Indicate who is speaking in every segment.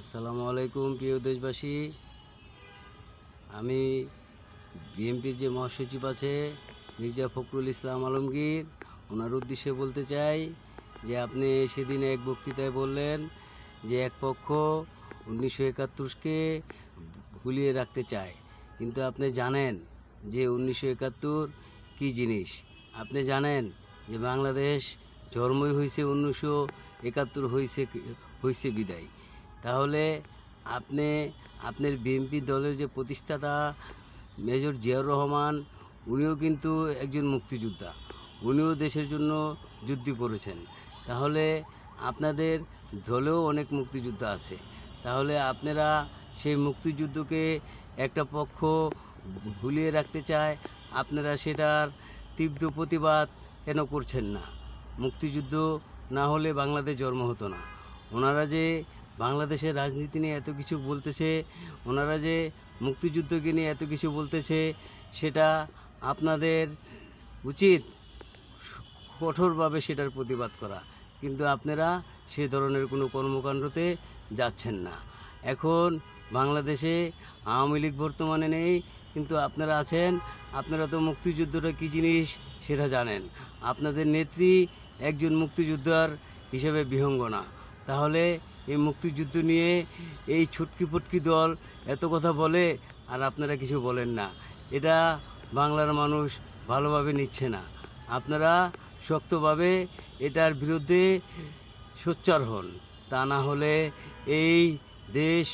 Speaker 1: আসসালামু আলাইকুম, প্রিয় দেশবাসী। আমি বিএনপির যে মহাসচিব আছে, মির্জা ফখরুল ইসলাম আলমগীর, ওনার উদ্দেশ্যে বলতে চাই যে আপনি সেদিন এক বক্তৃতায় বললেন যে এক পক্ষ উনিশশো একাত্তরকে ভুলিয়ে রাখতে চায়। কিন্তু আপনি জানেন যে উনিশশো একাত্তর কী জিনিস? আপনি জানেন যে বাংলাদেশ জন্মই হয়েছে উনিশশো একাত্তর হয়েছে হয়েছে বিদায়। তাহলে আপনি, আপনার বিএনপি দলের যে প্রতিষ্ঠাতা মেজর জিয়াউর রহমান, উনিও কিন্তু একজন মুক্তিযোদ্ধা। উনিও দেশের জন্য যুদ্ধ করেছেন। তাহলে আপনাদের দলেও অনেক মুক্তিযোদ্ধা আছে। তাহলে আপনারা সেই মুক্তিযুদ্ধকে একটা পক্ষ ভুলিয়ে রাখতে চায়, আপনারা সেটার তীব্র প্রতিবাদ কেন করছেন না? মুক্তিযুদ্ধ না হলে বাংলাদেশ জন্ম হতো না। ওনারা যে বাংলাদেশের রাজনীতি নিয়ে এত কিছু বলতেছে, ওনারা যে মুক্তিযুদ্ধকে নিয়ে এত কিছু বলতেছে, সেটা আপনাদের উচিত কঠোরভাবে সেটার প্রতিবাদ করা। কিন্তু আপনারা সে ধরনের কোনো কর্মকাণ্ডতে যাচ্ছেন না। এখন বাংলাদেশে আওয়ামী লীগ বর্তমানে নেই, কিন্তু আপনারা আছেন, আপনারা তো মুক্তিযুদ্ধটা কী জিনিস সেটা জানেন। আপনাদের নেত্রী একজন মুক্তিযোদ্ধার হিসেবে বিহঙ্গনা। তাহলে এই মুক্তিযুদ্ধ নিয়ে এই ছুটকি ফুটকি দল এত কথা বলে আর আপনারা কিছু বলেন না। এটা বাংলার মানুষ ভালোভাবে নিচ্ছে না। আপনারা শক্তভাবে এটার বিরুদ্ধে সোচ্চার হন। তা না হলে এই দেশ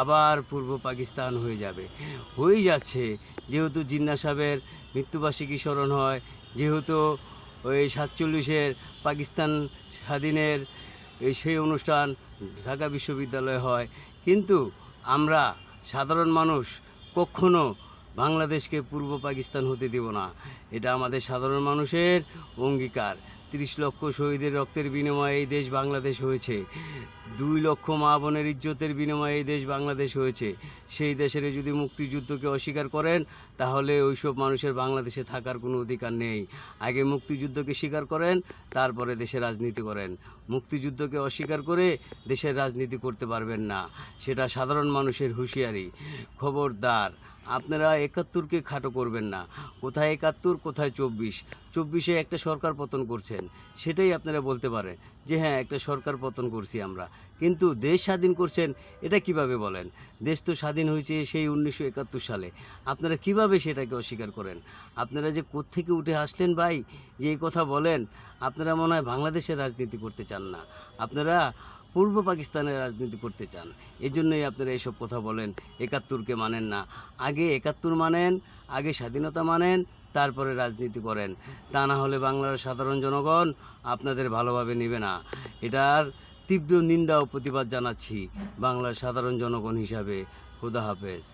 Speaker 1: আবার পূর্ব পাকিস্তান হয়ে যাবে। হয়ে যাচ্ছে। যেহেতু জিন্না সাহেবের মৃত্যুবার্ষিকী স্মরণ হয়, যেহেতু ওই সাতচল্লিশের পাকিস্তান স্বাধীনের এই সেই অনুষ্ঠান ঢাকা বিশ্ববিদ্যালয়ে হয়। কিন্তু আমরা সাধারণ মানুষ কখনো বাংলাদেশকে পূর্ব পাকিস্তান হতে দেব না। এটা আমাদের সাধারণ মানুষের অঙ্গীকার। তিরিশ লক্ষ শহীদের রক্তের বিনিময়ে এই দেশ বাংলাদেশ হয়েছে। দুই লক্ষ মা বোনের ইজ্জতের বিনিময়ে এই দেশ বাংলাদেশ হয়েছে। সেই দেশের যদি মুক্তিযুদ্ধকে অস্বীকার করেন, তাহলে ওইসব মানুষের বাংলাদেশে থাকার কোনো অধিকার নেই। আগে মুক্তিযুদ্ধকে স্বীকার করেন, তারপরে দেশে রাজনীতি করেন। মুক্তিযুদ্ধকে অস্বীকার করে দেশের রাজনীতি করতে পারবেন না। সেটা সাধারণ মানুষের হুঁশিয়ারি। খবরদার, আপনারা একাত্তরকে খাটো করবেন না। কোথায় একাত্তর, কোথায় চব্বিশ? চব্বিশে একটা সরকার পতন করছেন সেটাই আপনারা বলতে পারেন যে হ্যাঁ একটা সরকার পতন করছি আমরা। কিন্তু দেশ স্বাধীন করছেন, এটা কীভাবে বলেন? দেশ তো স্বাধীন হয়েছে সেই উনিশশো একাত্তর সালে। আপনারা কীভাবে সেটাকে অস্বীকার করেন? আপনারা যে কোত্থেকে উঠে আসলেন ভাই, যে এই কথা বলেন, আপনারা মনে হয় বাংলাদেশের রাজনীতি করতে চান না। আপনারা পূর্ব পাকিস্তানের রাজনীতি করতে চান। এই জন্যই আপনারা এইসব কথা বলেন। একাত্তরকে মানেন না। আগে একাত্তর মানেন, আগে স্বাধীনতা মানেন তারপরে রাজনীতি করেন। তা না হলে বাংলার সাধারণ জনগণ আপনাদের ভালোভাবে নেবে না। এটার তীব্র নিন্দা ও প্রতিবাদ জানাচ্ছি বাংলার সাধারণ জনগণ হিসাবে। খুদা হাফেজ।